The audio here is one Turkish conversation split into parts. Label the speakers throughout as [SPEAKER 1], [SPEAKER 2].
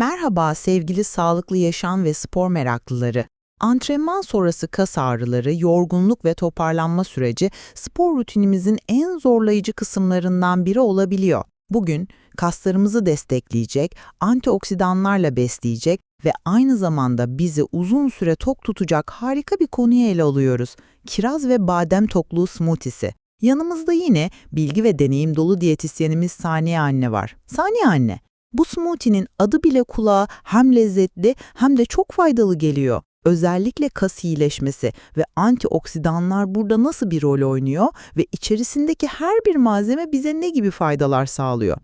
[SPEAKER 1] Merhaba sevgili sağlıklı yaşam ve spor meraklıları. Antrenman sonrası kas ağrıları, yorgunluk ve toparlanma süreci spor rutinimizin en zorlayıcı kısımlarından biri olabiliyor. Bugün kaslarımızı destekleyecek, antioksidanlarla besleyecek ve aynı zamanda bizi uzun süre tok tutacak harika bir konuyu ele alıyoruz. Kiraz ve badem tokluğu smoothie'si. Yanımızda yine bilgi ve deneyim dolu diyetisyenimiz Saniye Anne var. Saniye Anne, bu smoothie'nin adı bile kulağa hem lezzetli hem de çok faydalı geliyor. Özellikle kas iyileşmesi ve antioksidanlar burada nasıl bir rol oynuyor ve içerisindeki her bir malzeme bize ne gibi faydalar sağlıyor?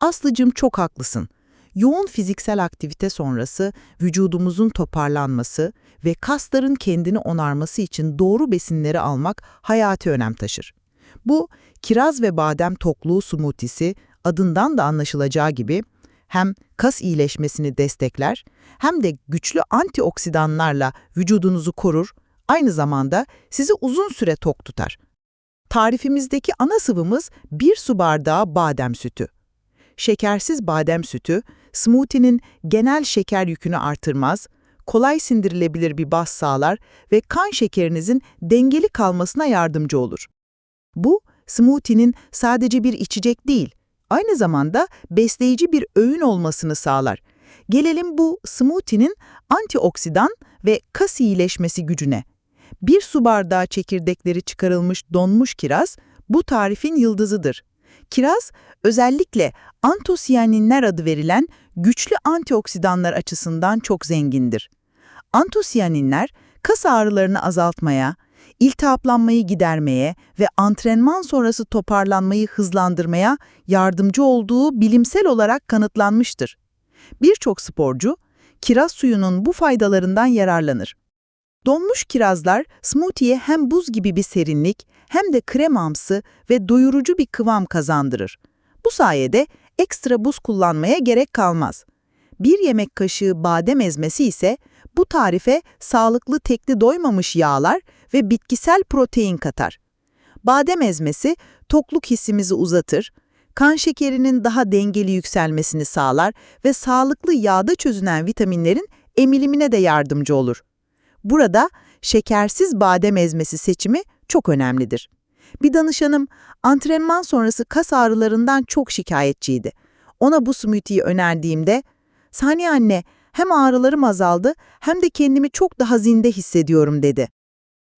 [SPEAKER 1] Aslıcığım çok haklısın. Yoğun fiziksel aktivite sonrası vücudumuzun toparlanması ve kasların kendini onarması için doğru besinleri almak hayati önem taşır. Bu kiraz ve badem tokluğu smoothie'si adından da anlaşılacağı gibi hem kas iyileşmesini destekler hem de güçlü antioksidanlarla vücudunuzu korur, aynı zamanda sizi uzun süre tok tutar. Tarifimizdeki ana sıvımız 1 su bardağı badem sütü. Şekersiz badem sütü, smoothie'nin genel şeker yükünü artırmaz, kolay sindirilebilir bir baz sağlar ve kan şekerinizin dengeli kalmasına yardımcı olur. Bu, smoothie'nin sadece bir içecek değil, aynı zamanda besleyici bir öğün olmasını sağlar. Gelelim bu smoothie'nin antioksidan ve kas iyileşmesi gücüne. Bir su bardağı çekirdekleri çıkarılmış donmuş kiraz bu tarifin yıldızıdır. Kiraz özellikle antosiyaninler adı verilen güçlü antioksidanlar açısından çok zengindir. Antosiyaninler kas ağrılarını azaltmaya, iltihaplanmayı gidermeye ve antrenman sonrası toparlanmayı hızlandırmaya yardımcı olduğu bilimsel olarak kanıtlanmıştır. Birçok sporcu kiraz suyunun bu faydalarından yararlanır. Donmuş kirazlar smoothie'ye hem buz gibi bir serinlik hem de kremamsı ve doyurucu bir kıvam kazandırır. Bu sayede ekstra buz kullanmaya gerek kalmaz. Bir yemek kaşığı badem ezmesi ise bu tarife sağlıklı tekli doymamış yağlar ve bitkisel protein katar. Badem ezmesi tokluk hissimizi uzatır, kan şekerinin daha dengeli yükselmesini sağlar ve sağlıklı yağda çözünen vitaminlerin emilimine de yardımcı olur. Burada şekersiz badem ezmesi seçimi çok önemlidir. Bir danışanım antrenman sonrası kas ağrılarından çok şikayetçiydi. Ona bu smoothie'yi önerdiğimde, Saniye anne hem ağrılarım azaldı hem de kendimi çok daha zinde hissediyorum dedi.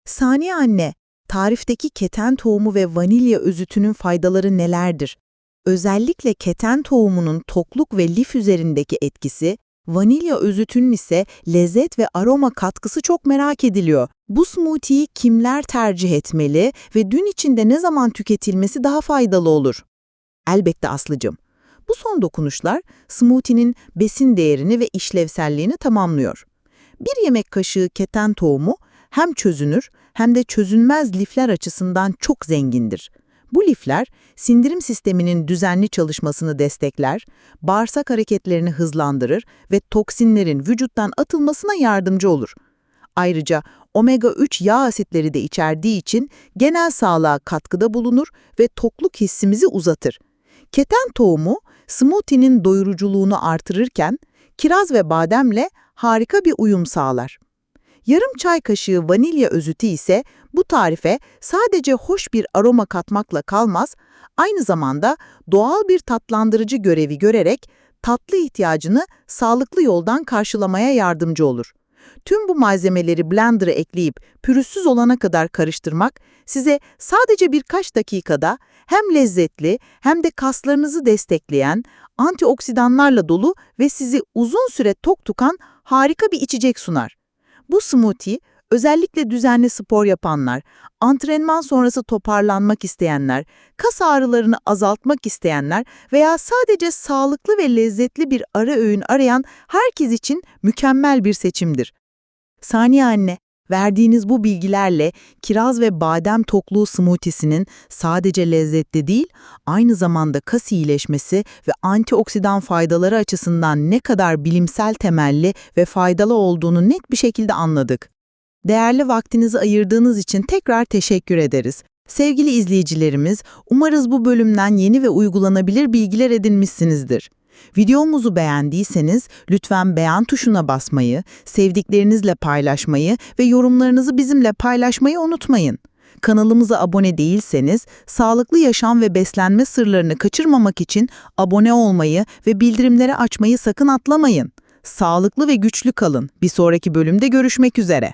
[SPEAKER 1] Saniye anne, tarifteki keten tohumu ve vanilya özütünün faydaları nelerdir? Özellikle keten tohumunun tokluk ve lif üzerindeki etkisi, vanilya özütünün ise lezzet ve aroma katkısı çok merak ediliyor. Bu smoothie'yi kimler tercih etmeli ve gün içinde ne zaman tüketilmesi daha faydalı olur? Elbette Aslıcım. Bu son dokunuşlar smoothie'nin besin değerini ve işlevselliğini tamamlıyor. Bir yemek kaşığı keten tohumu hem çözünür hem de çözünmez lifler açısından çok zengindir. Bu lifler sindirim sisteminin düzenli çalışmasını destekler, bağırsak hareketlerini hızlandırır ve toksinlerin vücuttan atılmasına yardımcı olur. Ayrıca omega-3 yağ asitleri de içerdiği için genel sağlığa katkıda bulunur ve tokluk hissimizi uzatır. Keten tohumu smoothie'nin doyuruculuğunu artırırken kiraz ve bademle harika bir uyum sağlar. Yarım çay kaşığı vanilya özütü ise bu tarife sadece hoş bir aroma katmakla kalmaz, aynı zamanda doğal bir tatlandırıcı görevi görerek tatlı ihtiyacını sağlıklı yoldan karşılamaya yardımcı olur. Tüm bu malzemeleri blender'a ekleyip pürüzsüz olana kadar karıştırmak size sadece birkaç dakikada hem lezzetli hem de kaslarınızı destekleyen, antioksidanlarla dolu ve sizi uzun süre tok tutan harika bir içecek sunar. Bu smoothie özellikle düzenli spor yapanlar, antrenman sonrası toparlanmak isteyenler, kas ağrılarını azaltmak isteyenler veya sadece sağlıklı ve lezzetli bir ara öğün arayan herkes için mükemmel bir seçimdir. Saniye anne, verdiğiniz bu bilgilerle kiraz ve badem tokluğu smoothiesinin sadece lezzetli değil, aynı zamanda kas iyileşmesi ve antioksidan faydaları açısından ne kadar bilimsel temelli ve faydalı olduğunu net bir şekilde anladık. Değerli vaktinizi ayırdığınız için tekrar teşekkür ederiz. Sevgili izleyicilerimiz, umarız bu bölümden yeni ve uygulanabilir bilgiler edinmişsinizdir. Videomuzu beğendiyseniz lütfen beğen tuşuna basmayı, sevdiklerinizle paylaşmayı ve yorumlarınızı bizimle paylaşmayı unutmayın. Kanalımıza abone değilseniz, sağlıklı yaşam ve beslenme sırlarını kaçırmamak için abone olmayı ve bildirimleri açmayı sakın atlamayın. Sağlıklı ve güçlü kalın. Bir sonraki bölümde görüşmek üzere.